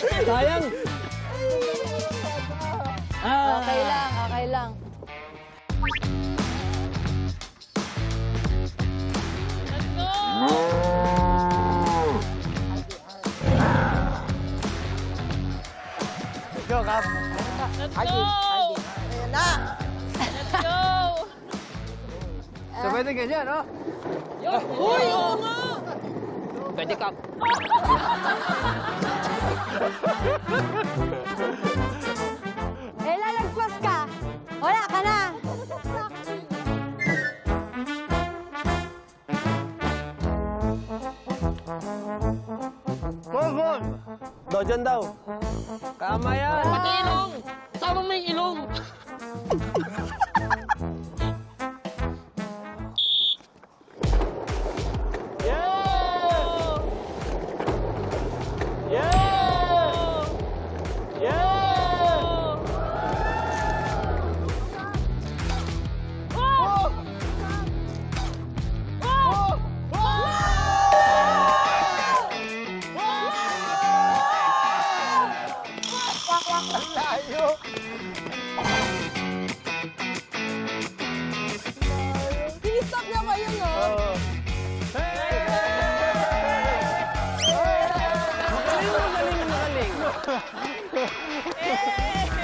Sayang! Ah. Okay lang, okay lang. Go, Kap. So, pwede ganyan, no? Uy! Oo nga! Pwede, Kap. Eh, lalagpas ka. Wala ka na. Gol! Dojan daw. Tama yan. Pati ilong! Sama mo yung ilong! Layo! Pinistop niya ba yun, no? Oh. Hey! Magaling, magaling, magaling.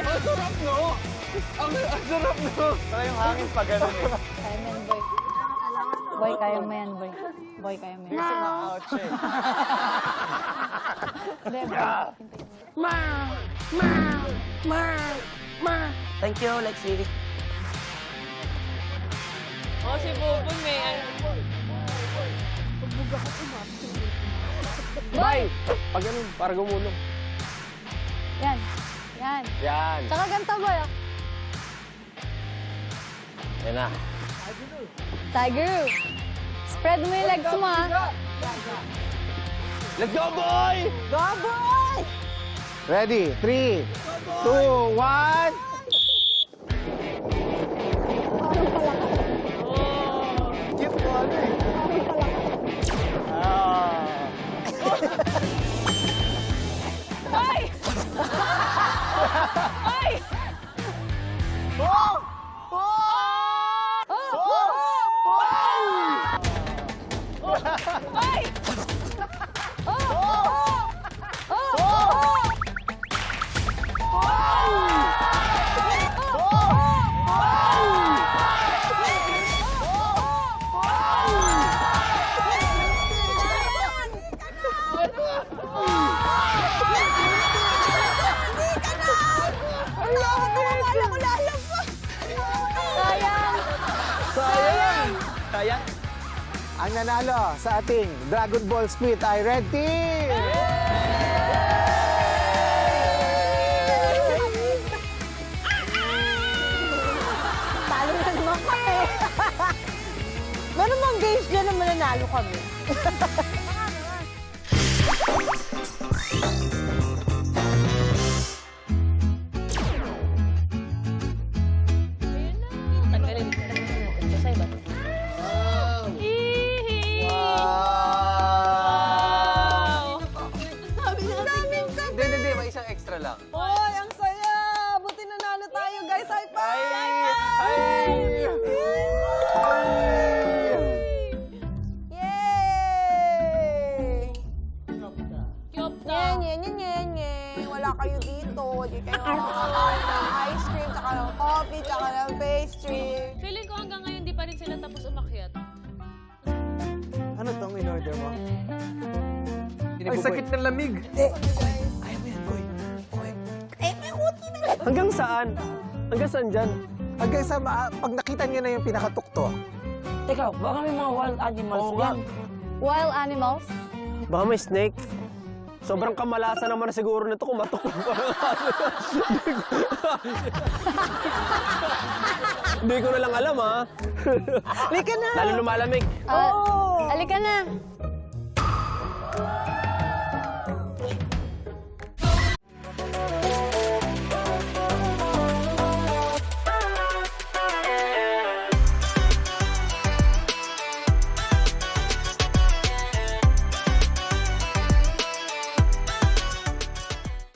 Ang sarap, no? Ang, ang sarap, no? Saka yung hangin pa ganun eh. Kaya mo yan, boy. Boy, kaya mo yan, boy. Boy, kaya mo yan. Kasi siya eh. Hindi, boy. Ma! Ma! Ma! Ma! Thank you, Lex Lily. Oh, si Bubon may ano. Bye! Pag ganun, para gumulong. Yan. Yan. Yan. Tsaka ganito, boy. oh. Yan na. Tiger. Spread mo yung legs mo, ah. Let's go, boy! Go, boy! Ready? Three, two, one. Sayang. Sayang! Sayang? Ang nanalo sa ating Dragon Ball Split ay Red Team! Talo na naman kami. Bang games dyan na mananalo kami? Extra lang. Oy, ang saya! Buti nanalo tayo, guys. High Ay! five! Ay! Yay! Cute Nye, nye, nye, nye, nye. Wala kayo dito. Di kayo makakain ng ice cream, tsaka ng coffee, tsaka ng pastry. Feeling ko hanggang ngayon di pa rin sila tapos umakyat. Ano tong in-order mo? Ay, sakit ng lamig. Ayaw Hanggang saan? Hanggang saan dyan? Hanggang sa ma- pag nakita niyo na yung pinakatukto. Teka, baka may mga wild animals Oo nga. yan. Wild animals? Baka may snake. Sobrang kamalasan naman siguro nito kung matok yung parang Hindi ko na lang alam, ha? Lika na! Lalo lumalamig. Oh!